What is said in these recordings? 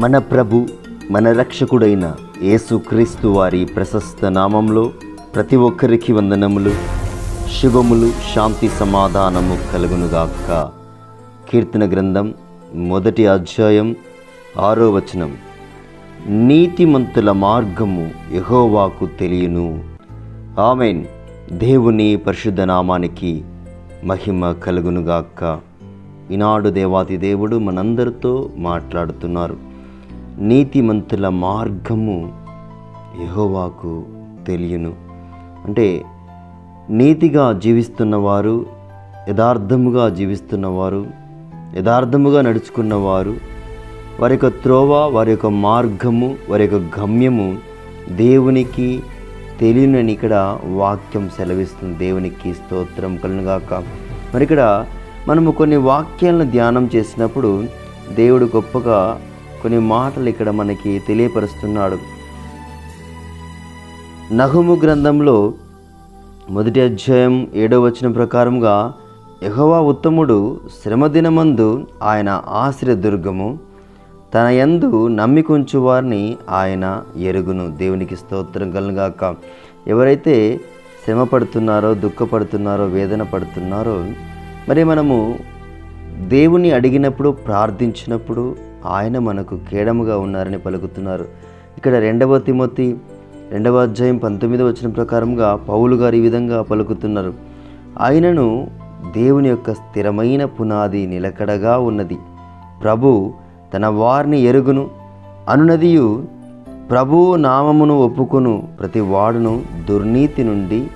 మన ప్రభు మన రక్షకుడైన యేసుక్రీస్తు వారి ప్రశస్త నామంలో ప్రతి ఒక్కరికి వందనములు శుభములు శాంతి సమాధానము కలుగునుగాక కీర్తన గ్రంథం మొదటి అధ్యాయం ఆరో వచనం. నీతిమంతుల మార్గము యహోవాకు తెలియను. ఆమెన్. దేవుని పరిశుద్ధ నామానికి మహిమ కలుగునుగాక ఈనాడు దేవాతి దేవుడు మనందరితో మాట్లాడుతున్నారు. నీతిమంతుల మార్గము యహోవాకు తెలియను. అంటే నీతిగా జీవిస్తున్నవారు యథార్థముగా జీవిస్తున్నవారు యథార్థముగా నడుచుకున్నవారు వారి యొక్క త్రోవ వారి యొక్క మార్గము వారి యొక్క గమ్యము దేవునికి తెలియనని ఇక్కడ వాక్యం సెలవిస్తుంది. దేవునికి స్తోత్రం కలుగాక మరి ఇక్కడ మనము కొన్ని వాక్యాలను ధ్యానం చేసినప్పుడు దేవుడు గొప్పగా కొన్ని మాటలు ఇక్కడ మనకి తెలియపరుస్తున్నాడు. నహుము గ్రంథంలో మొదటి అధ్యాయం ఏడో వచ్చిన ప్రకారంగా యహోవా ఉత్తముడు శ్రమదినమందు ఆయన ఆశ్రయ దుర్గము తన యందు నమ్మికొంచు వారిని ఆయన ఎరుగును. దేవునికి స్తోత్రం కలుగాక. ఎవరైతే శ్రమ పడుతున్నారో దుఃఖపడుతున్నారో వేదన పడుతున్నారో మరి మనము దేవుని అడిగినప్పుడు ప్రార్థించినప్పుడు ఆయన మనకు కేడముగా ఉన్నారని పలుకుతున్నారు. ఇక్కడ రెండవ తిమోతి రెండవ అధ్యాయం పంతొమ్మిదవ వచ్చిన ప్రకారంగా పౌలు గారు ఈ విధంగా పలుకుతున్నారు. ఆయనను దేవుని యొక్క స్థిరమైన పునాది నిలకడగా ఉన్నది. ప్రభు తన వారిని ఎరుగును. అనునదియు ప్రభు నామమును ఒప్పుకొను. ప్రతి వాడును దుర్నీతి నుండి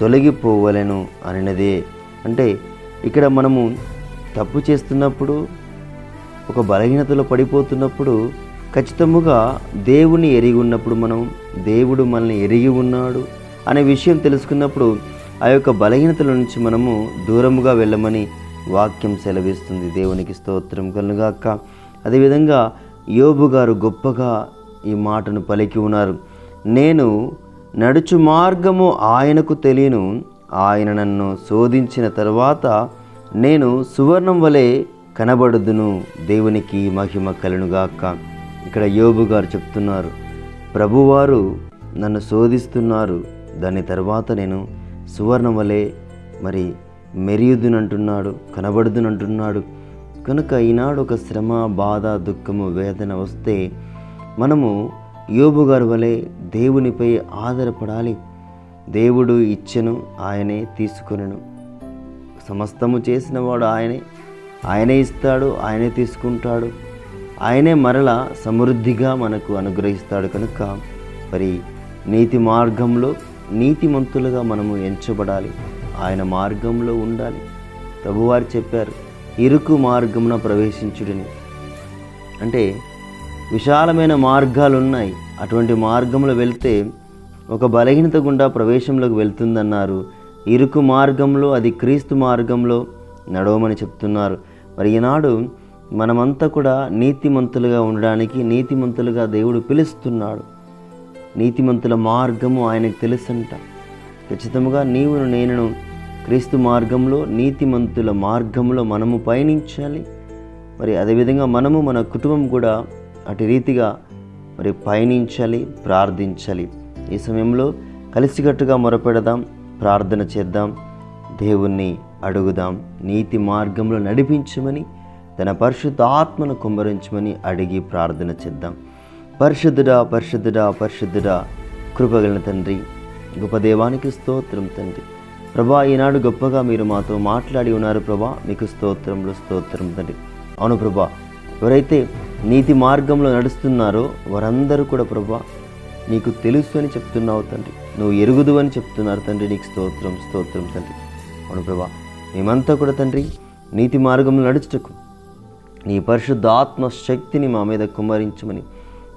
తొలగిపోవలెను అనినదే. అంటే ఇక్కడ మనము తప్పు చేస్తున్నప్పుడు ఒక బలహీనతలో పడిపోతున్నప్పుడు ఖచ్చితముగా దేవుని ఎరిగి ఉన్నప్పుడు మనం దేవుడు మనల్ని ఎరిగి ఉన్నాడు అనే విషయం తెలుసుకున్నప్పుడు ఆ యొక్క బలహీనతల నుంచి మనము దూరముగా వెళ్ళమని వాక్యం సెలవిస్తుంది. దేవునికి స్తోత్రం కలుగాక. అదేవిధంగా యోబు గారు గొప్పగా ఈ మాటను పలికి ఉన్నారు. నేను నడుచు మార్గము ఆయనకు తెలియను. ఆయన నన్ను శోధించిన తర్వాత నేను సువర్ణం వలె కనబడుదును దేవునికి మహిమ కలునుగాక. ఇక్కడ యోబు గారు చెప్తున్నారు ప్రభువారు నన్ను శోధిస్తున్నారు దాని తర్వాత నేను సువర్ణం వలె మరి మెరియుదునంటున్నాడు కనబడుదునంటున్నాడు. కనుక ఈనాడు ఒక శ్రమ బాధ దుఃఖము వేదన వస్తే మనము యోబు గారి వలె దేవునిపై ఆధారపడాలి. దేవుడు ఇచ్చెను ఆయనే తీసుకొనెను. సమస్తము చేసినవాడు ఆయనే. ఆయనే ఇస్తాడు ఆయనే తీసుకుంటాడు. ఆయనే మరల సమృద్ధిగా మనకు అనుగ్రహిస్తాడు కనుక మరి నీతి మార్గంలో నీతిమంతులుగా మనము ఎంచబడాలి. ఆయన మార్గంలో ఉండాలి. ప్రభువారు చెప్పారు ఇరుకు మార్గమున ప్రవేశించుడిని. అంటే విశాలమైన మార్గాలు ఉన్నాయి అటువంటి మార్గంలో వెళ్తే ఒక బలహీనత గుండా ప్రవేశంలోకి వెళ్తుందన్నారు. ఇరుకు మార్గంలో అది క్రీస్తు మార్గంలో నడవమని చెప్తున్నారు. మరి ఈనాడు మనమంతా కూడా నీతిమంతులుగా ఉండడానికి నీతిమంతులుగా దేవుడు పిలుస్తున్నాడు. నీతిమంతుల మార్గము ఆయనకు తెలుసంట. ఖచ్చితంగా నీవును నేనును క్రీస్తు మార్గంలో నీతిమంతుల మార్గంలో మనము పయనించాలి. మరి అదేవిధంగా మనము మన కుటుంబం కూడా అటు రీతిగా మరి పయనించాలి ప్రార్థించాలి. ఈ సమయంలో కలిసికట్టుగా మొరపెడదాం ప్రార్థన చేద్దాం. దేవుణ్ణి అడుగుదాం. నీతి మార్గంలో నడిపించమని తన పరిశుద్ధ ఆత్మను కుమ్మరించమని అడిగి ప్రార్థన చేద్దాం. పరిశుద్ధుడా పరిశుద్ధుడా పరిశుద్ధుడా కృపగలిన తండ్రి గొప్ప దేవానికి స్తోత్రం తండ్రి. ప్రభా ఈనాడు గొప్పగా మీరు మాతో మాట్లాడి ఉన్నారు ప్రభా మీకు స్తోత్రంలో స్తోత్రం తండ్రి. అవును ప్రభా ఎవరైతే నీతి మార్గంలో నడుస్తున్నారో వారందరూ కూడా ప్రభా నీకు తెలుసు అని చెప్తున్నావు తండ్రి. నువ్వు ఎరుగుదు అని చెప్తున్నారు తండ్రి నీకు స్తోత్రం స్తోత్రం తండ్రి. అవును ప్రభా మేమంతా కూడా తండ్రి నీతి మార్గంలో నడుచుటకు నీ పరిశుద్ధ ఆత్మ శక్తిని మా మీద కుమరించమని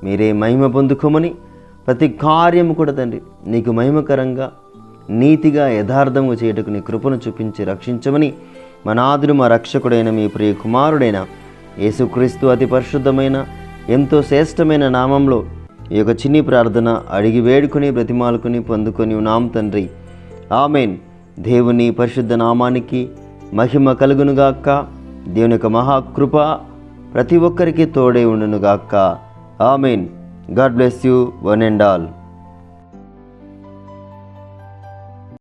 మీరే మహిమ పొందుకోమని ప్రతి కార్యము కూడా తండ్రి నీకు మహిమకరంగా నీతిగా యథార్థంగా చేయటకు నీ కృపను చూపించి రక్షించమని మా నాదుడు మా రక్షకుడైన మీ ప్రియ కుమారుడైన యేసుక్రీస్తు అతి పరిశుద్ధమైన ఎంతో శ్రేష్టమైన నామంలో ఈ యొక్క చిన్ని ప్రార్థన అడిగి వేడుకొని బ్రతిమాలుకొని పొందుకొని ఉన్నాం తండ్రి. ఆమెన్. దేవుని పరిశుద్ధ నామానికి మహిమ కలుగునుగాక దేవుని యొక్క మహాకృప ప్రతి ఒక్కరికి తోడే ఉండునుగాక amen. God bless you one and all.